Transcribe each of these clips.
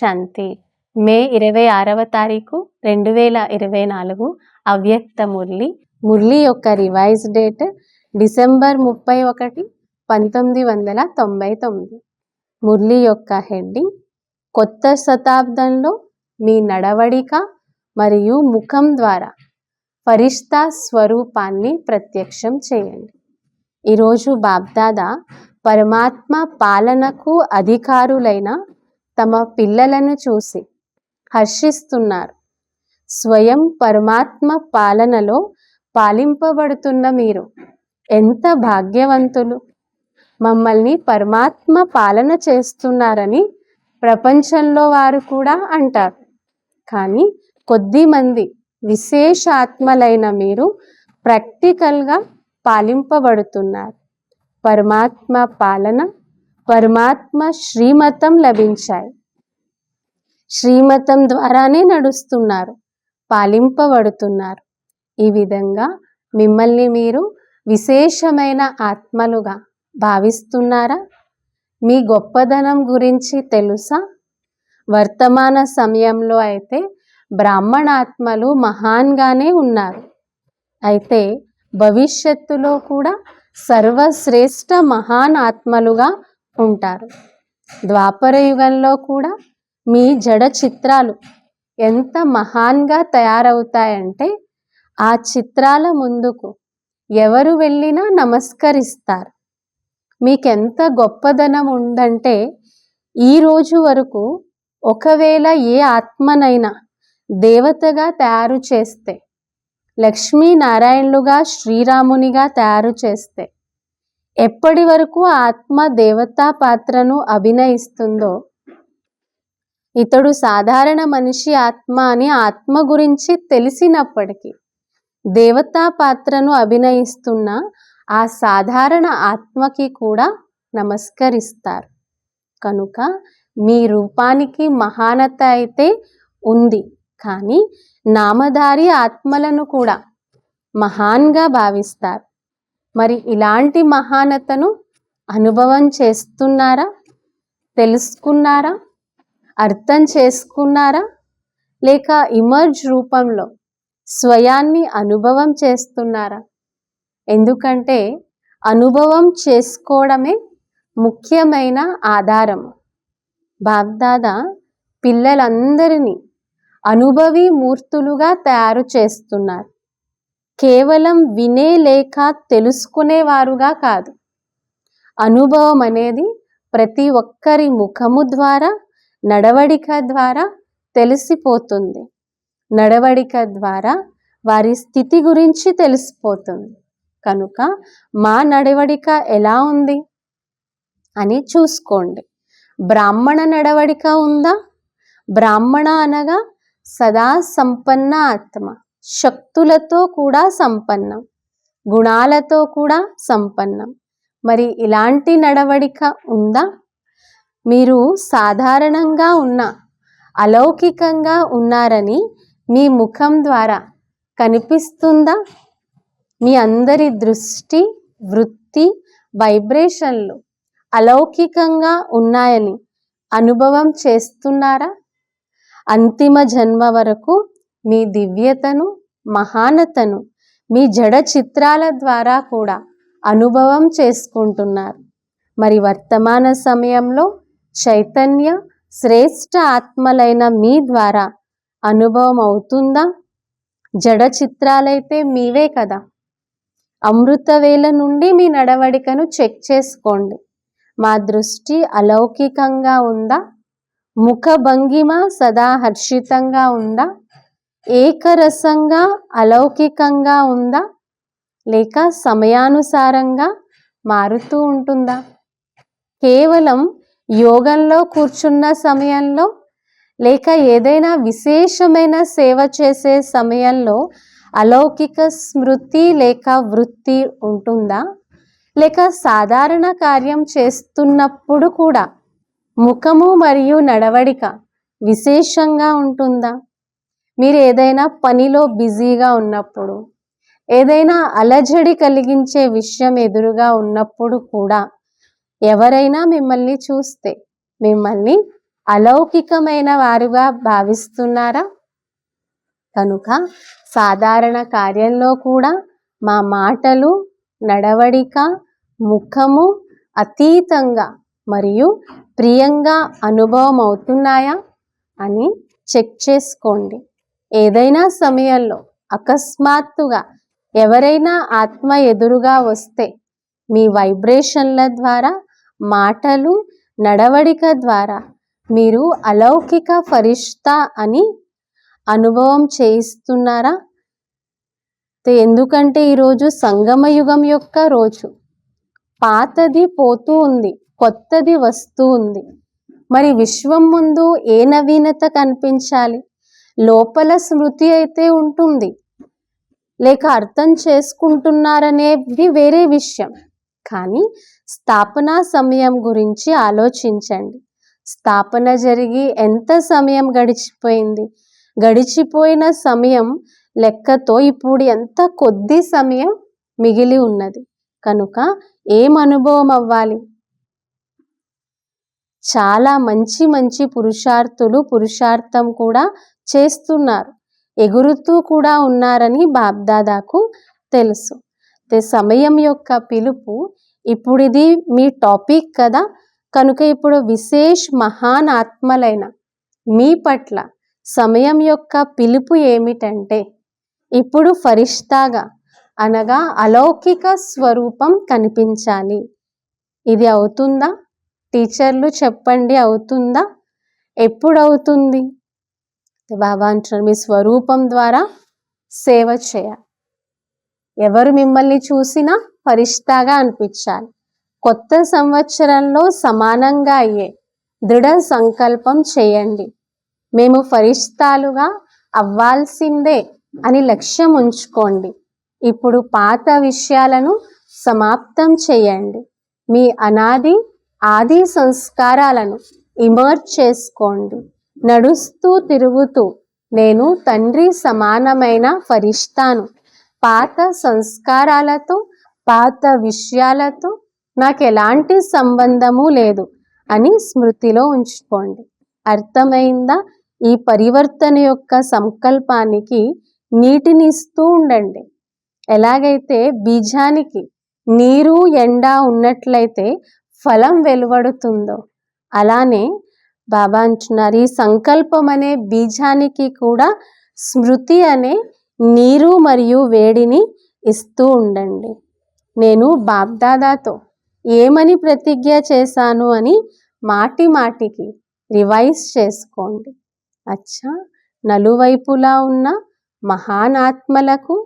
శాంతి. మే ఇరవై ఆరవ తారీఖు రెండు వేల ఇరవై నాలుగు అవ్యక్త మురళి. మురళి యొక్క రివైజ్ డేట్ డిసెంబర్ ముప్పై ఒకటి పంతొమ్మిది వందల తొంభై తొమ్మిది. మురళి యొక్క హెడ్డింగ్ కొత్త శతాబ్దంలో మీ నడవడిక మరియు ముఖం ద్వారా ఫరిష్తా స్వరూపాన్ని ప్రత్యక్షం చేయండి. ఈరోజు బాబ్దాదా పరమాత్మ పాలనకు అధికారులైన తమ పిల్లలను చూసి హర్షిస్తున్నారు. స్వయం పరమాత్మ పాలనలో పాలింపబడుతున్న మీరు ఎంత భాగ్యవంతులు. మమ్మల్ని పరమాత్మ పాలన చేస్తున్నారని ప్రపంచంలో వారు కూడా అంటారు. కానీ కొద్ది మంది మీరు ప్రాక్టికల్గా పాలింపబడుతున్నారు. పరమాత్మ పాలన పరమాత్మ శ్రీమతం లభించాయి. శ్రీమతం ద్వారానే నడుస్తున్నారు పాలింపబడుతున్నారు. ఈ విధంగా మిమ్మల్ని మీరు విశేషమైన ఆత్మలుగా భావిస్తున్నారా? మీ గొప్పదనం గురించి తెలుసా? వర్తమాన సమయంలో అయితే బ్రాహ్మణాత్మలు మహాన్గానే ఉన్నారు. అయితే భవిష్యత్తులో కూడా సర్వశ్రేష్ఠ మహాన్ ఆత్మలుగా ఉంటారు. ద్వాపర యుగంలో కూడా మీ జడ చిత్రాలు ఎంత మహాన్గా తయారవుతాయంటే ఆ చిత్రాల ముందుకు ఎవరు వెళ్ళినా నమస్కరిస్తారు. మీకెంత గొప్పదనం ఉందంటే ఈ రోజు వరకు ఒకవేళ ఏ ఆత్మనైనా దేవతగా తయారు చేస్తే లక్ష్మీనారాయణులుగా శ్రీరామునిగా తయారు చేస్తే ఎప్పటి వరకు ఆత్మ దేవతా పాత్రను అభినయిస్తుందో? ఇతడు సాధారణ మనిషి ఆత్మ అని ఆత్మ గురించి తెలిసినప్పటికీ దేవతా పాత్రను అభినయిస్తున్న ఆ సాధారణ ఆత్మకి కూడా నమస్కరిస్తారు. కనుక మీ రూపానికి మహానత అయితే ఉంది. కానీ నామధారి ఆత్మలను కూడా మహాన్గా భావిస్తారు. మరి ఇలాంటి మహానతను అనుభవం చేస్తున్నారా? తెలుసుకున్నారా? అర్థం చేసుకున్నారా? లేక ఇమర్జ్ రూపంలో స్వయాన్ని అనుభవం చేస్తున్నారా? ఎందుకంటే అనుభవం చేసుకోవడమే ముఖ్యమైన ఆధారం. బాగ్దాదా పిల్లలందరినీ అనుభవి మూర్తులుగా తయారు చేస్తున్నారు. కేవలం వినే లేక తెలుసుకునేవారుగా కాదు. అనుభవం అనేది ప్రతి ఒక్కరి ముఖము ద్వారా నడవడిక ద్వారా తెలిసిపోతుంది. నడవడిక ద్వారా వారి స్థితి గురించి తెలిసిపోతుంది. కనుక మా నడవడిక ఎలా ఉంది అని చూసుకోండి. బ్రాహ్మణ నడవడిక ఉందా? బ్రాహ్మణ అనగా సదా సంపన్న ఆత్మ. శక్తులతో కూడా సంపన్నం గుణాలతో కూడా సంపన్నం. మరి ఇలాంటి నడవడిక ఉందా? మీరు సాధారణంగా ఉన్న అలౌకికంగా ఉన్నారని మీ ముఖం ద్వారా కనిపిస్తుందా? మీ అందరి దృష్టి వృత్తి వైబ్రేషన్లు అలౌకికంగా ఉన్నాయని అనుభవం చేస్తున్నారా? అంతిమ జన్మ వరకు మీ దివ్యతను మహానతను మీ జడ చిత్రాల ద్వారా కూడా అనుభవం చేసుకుంటున్నారు. మరి వర్తమాన సమయంలో చైతన్య శ్రేష్ఠ ఆత్మలైన మీ ద్వారా అనుభవం అవుతుందా? జడ చిత్రాలైతే మీవే కదా. అమృతవేళ నుండి మీ నడవడికను చెక్ చేసుకోండి. మా దృష్టి అలౌకికంగా ఉందా? ముఖ భంగిమ సదా హర్షితంగా ఉందా? ఏకరసంగా అలౌకికంగా ఉందా? లేక సమయానుసారంగా మారుతూ ఉంటుందా? కేవలం యోగంలో కూర్చున్న సమయంలో? లేక ఏదైనా విశేషమైన సేవ చేసే సమయంలో అలౌకిక స్మృతి లేక వృత్తి ఉంటుందా? లేక సాధారణ కార్యం చేస్తున్నప్పుడు కూడా ముఖము మరియు నడవడిక విశేషంగా ఉంటుందా? మీరు ఏదైనా పనిలో బిజీగా ఉన్నప్పుడు ఏదైనా అలజడి కలిగించే విషయం ఎదురుగా ఉన్నప్పుడు కూడా ఎవరైనా మిమ్మల్ని చూస్తే మిమ్మల్ని అలౌకికమైన వారుగా భావిస్తున్నారా? కనుక సాధారణ కార్యంలో కూడా మా మాటలు నడవడిక ముఖము అతీతంగా మరియు ప్రియంగా అనుభవం అవుతున్నాయా అని చెక్ చేసుకోండి. ఏదైనా సమయంలో అకస్మాత్తుగా ఎవరైనా ఆత్మ ఎదురుగా వస్తే మీ వైబ్రేషన్ల ద్వారా మాటలు నడవడిక ద్వారా మీరు అలౌకిక ఫరిష్తా అని అనుభవం చేయిస్తున్నారా? ఎందుకంటే ఈరోజు సంగమ యుగం యొక్క రోజు. పాతది పోతూ ఉంది కొత్తది వస్తూ ఉంది. మరి విశ్వం ముందు ఏ నవీనత కనిపించాలి? లోపల స్మృతి అయితే ఉంటుంది. లేక అర్థం చేసుకుంటున్నారనేది వేరే విషయం. కానీ స్థాపన సమయం గురించి ఆలోచించండి. స్థాపన జరిగి ఎంత సమయం గడిచిపోయింది? గడిచిపోయిన సమయం లెక్కతో ఇప్పుడు ఎంత కొద్ది సమయం మిగిలి ఉన్నది? కనుక ఏం అనుభవం అవ్వాలి? చాలా మంచి మంచి పురుషార్థులు పురుషార్థం కూడా చేస్తున్నారు. ఎగురుతూ కూడా ఉన్నారని బాబ్దాదాకు తెలుసు. సమయం యొక్క పిలుపు ఇప్పుడు ఇది మీ టాపిక్ కదా. కనుక ఇప్పుడు విశేష్ మహాన్ ఆత్మలైన మీ పట్ల సమయం యొక్క పిలుపు ఏమిటంటే ఇప్పుడు ఫరిష్తాగా అనగా అలౌకిక స్వరూపం కనిపించాలి. ఇది అవుతుందా? టీచర్లు చెప్పండి అవుతుందా? ఎప్పుడు అవుతుంది బాబా అంటున్నారు మీ స్వరూపం ద్వారా సేవ చేయాలి. ఎవరు మిమ్మల్ని చూసినా ఫరిష్తాగా అనిపించాలి. కొత్త సంవత్సరంలో సమానంగా అయ్యే దృఢ సంకల్పం చేయండి. మేము ఫరిష్తాలుగా అవ్వాల్సిందే అని లక్ష్యం ఉంచుకోండి. ఇప్పుడు పాత విషయాలను సమాప్తం చేయండి. మీ అనాది ఆది సంస్కారాలను ఇమర్జ్ చేసుకోండి. నడుస్తూ తిరుగుతూ నేను తండ్రి సమానమైన ఫరిష్తాను పాత సంస్కారాలతో పాత విషయాలతో నాకు ఎలాంటి సంబంధము లేదు అని స్మృతిలో ఉంచుకోండి. అర్థమైందా? ఈ పరివర్తన యొక్క సంకల్పానికి నీటిని ఇస్తూ ఉండండి. ఎలాగైతే బీజానికి నీరు ఎండ ఉన్నట్లయితే ఫలం వెలువడుతుందో అలానే బాబా అంటున్నారు. ఈ సంకల్పం అనే బీజానికి కూడా స్మృతి అనే నీరు మరియు వేడిని ఇస్తూ ఉండండి. నేను బాబ్దాదాతో ఏమని ప్రతిజ్ఞ చేశాను అని మాటి మాటికి రివైజ్ చేసుకోండి. అచ్చా నలువైపులా ఉన్న మహానాత్మలకు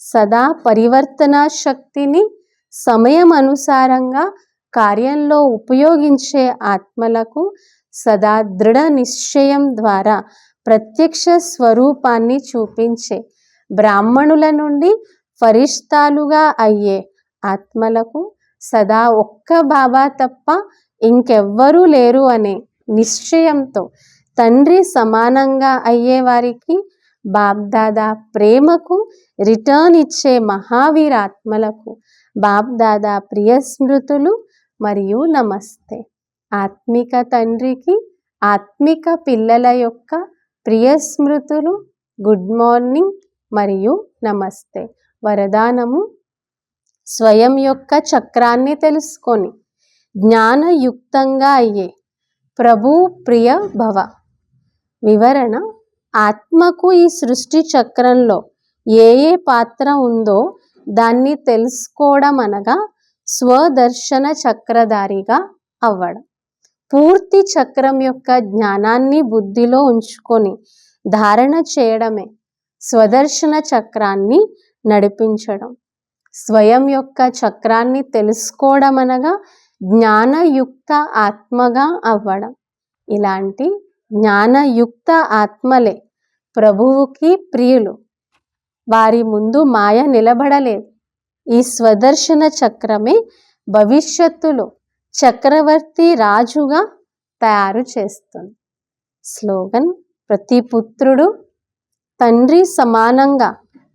సదా పరివర్తన శక్తిని సమయం అనుసారంగా కార్యంలో ఉపయోగించే ఆత్మలకు సదా దృఢ నిశ్చయం ద్వారా ప్రత్యక్ష స్వరూపాన్ని చూపించే బ్రాహ్మణుల నుండి ఫరిష్తాలుగా అయ్యే ఆత్మలకు సదా ఒక్క బాబా తప్ప ఇంకెవ్వరూ లేరు అనే నిశ్చయంతో తండ్రి సమానంగా అయ్యే వారికి బాబ్దాదా ప్రేమకు రిటర్న్ ఇచ్చే మహావీరాత్మలకు బాబ్దాదా ప్రియ స్మృతులు మరియు నమస్తే. ఆత్మిక తండ్రికి ఆత్మిక పిల్లల యొక్క ప్రియ స్మృతులు గుడ్ మార్నింగ్ మరియు నమస్తే. వరదానము. స్వయం యొక్క చక్రాన్ని తెలుసుకొని జ్ఞానయుక్తంగా అయ్యే ప్రభు ప్రియ భవ. వివరణ ఆత్మకు ఈ సృష్టి చక్రంలో ఏ ఏ పాత్ర ఉందో దాన్ని తెలుసుకోవడం అనగా స్వదర్శన చక్రధారిగా అవ్వడం. పూర్తి చక్రం యొక్క జ్ఞానాన్ని బుద్ధిలో ఉంచుకొని ధారణ చేయడమే స్వదర్శన చక్రాన్ని నడిపించడం. స్వయం యొక్క చక్రాన్ని తెలుసుకోవడం అనగా జ్ఞానయుక్త ఆత్మగా అవ్వడం. ఇలాంటి జ్ఞానయుక్త ఆత్మలే ప్రభువుకి ప్రియులు. వారి ముందు మాయ నిలబడలేదు. ఈ స్వదర్శన చక్రమే భవిష్యత్తులో చక్రవర్తి రాజుగా తయారు చేస్తుంది. స్లోగన్ ప్రతి పుత్రుడు తండ్రి సమానంగా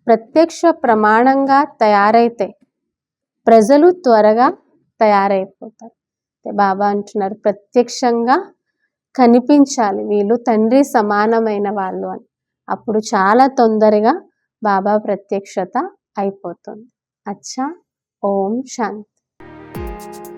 ప్రత్యక్ష ప్రమాణంగా తయారైతే ప్రజలు త్వరగా తయారైపోతారు. బాబా అంటున్నారు ప్రత్యక్షంగా కనిపించాలి వీళ్ళు తండ్రి సమానమైన వాళ్ళు అని. అప్పుడు చాలా తొందరగా బాబా ప్రత్యక్షత అయిపోతుంది. అచ్చా ఓం శాంతి.